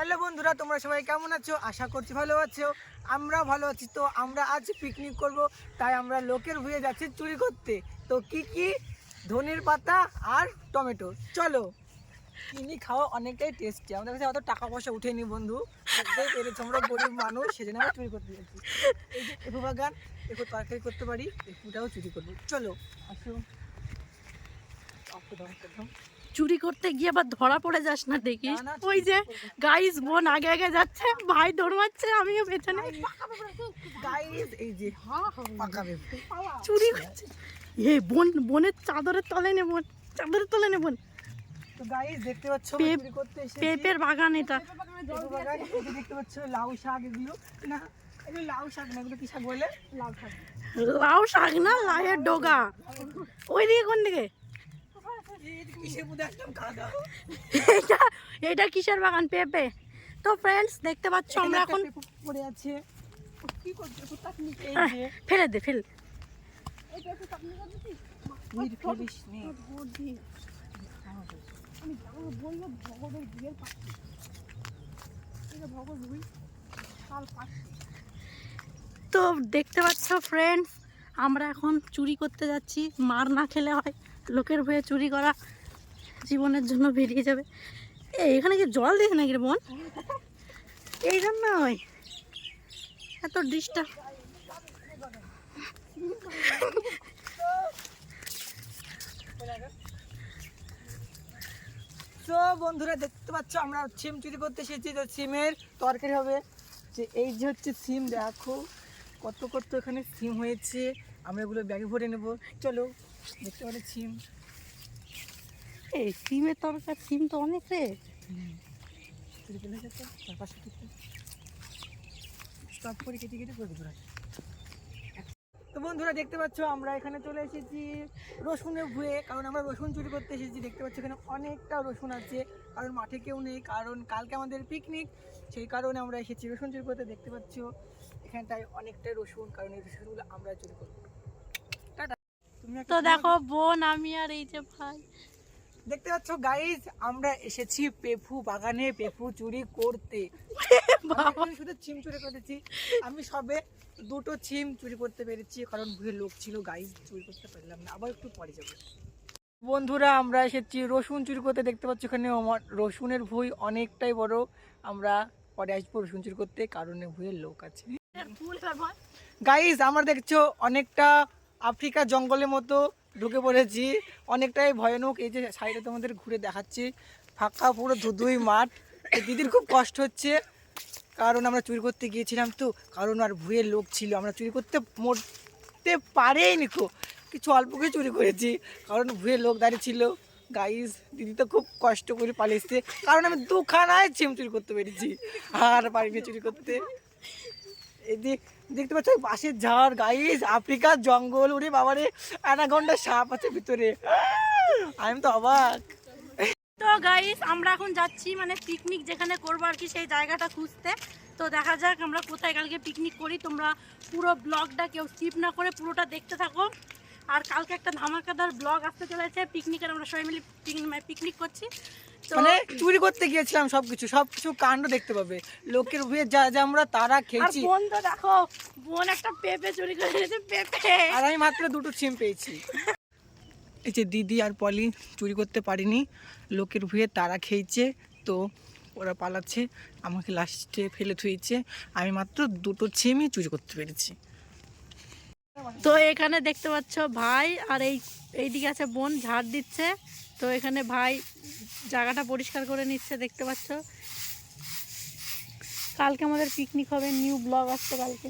Hello বন্ধুরা, তোমরা সবাই কেমন আছো? আশা করছি ভালো আছো। আমরা ভালো আছি। তো আমরা আজ পিকনিক করব, তাই আমরা লোকের ভুয়ে যাচ্ছি চুরি করতে। তো কি কি? ধনের পাতা আর টমেটো। চলো। কিনি খাওয়া অনেকটাই টেস্টি আমাদের কাছে অত টাকা পয়সা উঠেনি বন্ধু। পেরেছ আমরা গরিব মানুষ, সেজন্য আমরা চুরি করতে যাচ্ছি। এই যে বাগান একটু তরকারি করতে পারি, এফুটাও চুরি করব। চলো আসো। চুরি করতে গিয়ে আবার ধরা পড়ে যাস না দেখিস? ওই যে গাইস বোন আগে আগে যাচ্ছে ভাই দৌড়াচ্ছে আমিও পেছনে। গাইস এই যে পাকা পেঁপে চুরি করছে। এই বোন বোনের চাদরের তলে নে বোন চাদরের তলে নে বোন। তো গাইস দেখতে পাচ্ছ চুরি করতে এসেছি। পেঁপের বাগান এটা। দেখতে পাচ্ছ লাউ শাক এগুলো না লাউ শাক না এগুলো কি শাক বলে? লাউ শাক। লাউ শাক না লাউয়ের ডোগা। ওই দিকে কোন দিকে? এটা এটা কিসের বাগান পেঁপে? তো ফ্রেন্ডস দেখতে পাচ্ছ আমরা এখন পড়ে আছে। ফেলে দে ফেল। তো দেখতে পাচ্ছ ফ্রেন্ডস আমরা এখন চুরি করতে যাচ্ছি মার না খেলে হয়। লোকের ভয়ে চুরি করা জীবনের জন্য বেরিয়ে যাবে। এই এখানে কি জল দিস নাকি বোন? এই জন্যই এত ডিস্টার্ব। তো বন্ধুরা, দেখতে পাচ্ছ, আমরা সিম চুরি করতে এসেছি। তো সিমের তরকারি হবে যে, এই যে হচ্ছে সিম, দেখো কত কত এখানে সিম হয়েছে। আমরা এগুলো ব্যাগে ভরে নেব। চলো। দেখতে পাচ্ছি সিম। এই সিমের তরকার সিম তো অনেক রে। চুরি করে গেছে তার পাশে স্টপ করে কেটে কেটে করে দেবো তো বন্ধুরা দেখতে পাচ্ছ আমরা এখানে চলে এসেছি রসুনের ভুয়ে। কারণ আমরা রসুন চুরি করতে এসেছি দেখতে পাচ্ছ এখানে অনেকটা রসুন আছে। কারণ মাঠে কেউ নেই কারণ কালকে আমাদের পিকনিক সেই কারণে আমরা এসেছি রসুন চুরি করতে দেখতে পাচ্ছ। এখানটায় অনেকটাই রসুন কারণ এই রসুনগুলো আমরা চুরি করব। তো দেখো বোন আমি আর এই যে ভাই। দেখতে পাচ্ছ গাইজ আমরা এসেছি পেফু বাগানে পেফু চুরি করতে। শুধু ছিম চুরি করেছি। আমি সবে দুটো ছিম চুরি করতে পেরেছি কারণ ভুয়ে লোক ছিল গাইজ চুরি করতে পারলাম না। আবার একটু পরে যাব। বন্ধুরা আমরা এসেছি রসুন চুরি করতে। দেখতে পাচ্ছ এখানে আমার রসুনের ভুই অনেকটাই বড়। আমরা পরে আসব রসুন চুরি করতে কারণে ভুয়ের লোক আছে। গাইস আমরা দেখছ অনেকটা আফ্রিকা জঙ্গলের মতো ঢুকে পড়েছি। অনেকটাই ভয়ানক। এই যে সাইডে তোমাদের ঘুরে দেখাচ্ছি। ফাঁকা পুরো ধুধুই মাঠ। দিদির খুব কষ্ট হচ্ছে। কারণ আমরা চুরি করতে গিয়েছিলাম তো। কারণ আর ভুয়ের লোক ছিল। আমরা চুরি করতে মরতে পারেই নিকো কিছু অল্প কিছু চুরি করেছি। কারণ ভুয়ের লোক দাঁড়িয়ে ছিল। গাইস দিদি তো খুব কষ্ট করে পালিয়েছে। কারণ আমি দুখানায় চিম চুরি করতে পেরেছি। আর পারিনি চুরি করতে। দেখতে পাচ্ছ? পাশের ঝাড় গাইস আফ্রিকার জঙ্গল। উড়ে বাবারে অ্যানাগন্ডা সাপ আছে ভিতরে। আমি তো অবাক। তো গাইস আমরা এখন যাচ্ছি মানে পিকনিক যেখানে করব আর কি, সেই জায়গাটা খুঁজতে। তো দেখা যাক আমরা কোথায় কালকে পিকনিক করি। তোমরা পুরো ব্লগটা কেউ স্কিপ না করে পুরোটা দেখতে থাকো। আর কালকে একটা ধামাকাদার ব্লগ আসতে চলেছে পিকনিকের আমরা সবাই মিলে পিকনিক করছি। তো মানে চুরি করতে গিয়েছিলাম সবকিছু সবকিছু কাণ্ড দেখতে পাবে। লোকের ভুয়ে যা যা আমরা তারা খেয়েছি। বোন তো দেখো বোন একটা পেঁপে চুরি করে এনেছে পেঁপে। আর আমি মাত্র দুটো ছিম পেয়েছি। এই যে দিদি আর পলি চুরি করতে পারিনি লোকের ভুয়ে তারা খেয়েছে তো ওরা পালাচ্ছে আমাকে লাস্টে ফেলে থুয়েছে। আমি মাত্র দুটো ছিমই চুরি করতে পেরেছি। তো এখানে দেখতে পাচ্ছ ভাই আর এই, এইদিকে আছে বোন, ঝাড় দিচ্ছে। তো এখানে ভাই জায়গাটা পরিষ্কার করে নিচ্ছে, দেখতে পাচ্ছ। কালকে আমাদের পিকনিক হবে নিউ ব্লগ আসছে কালকে।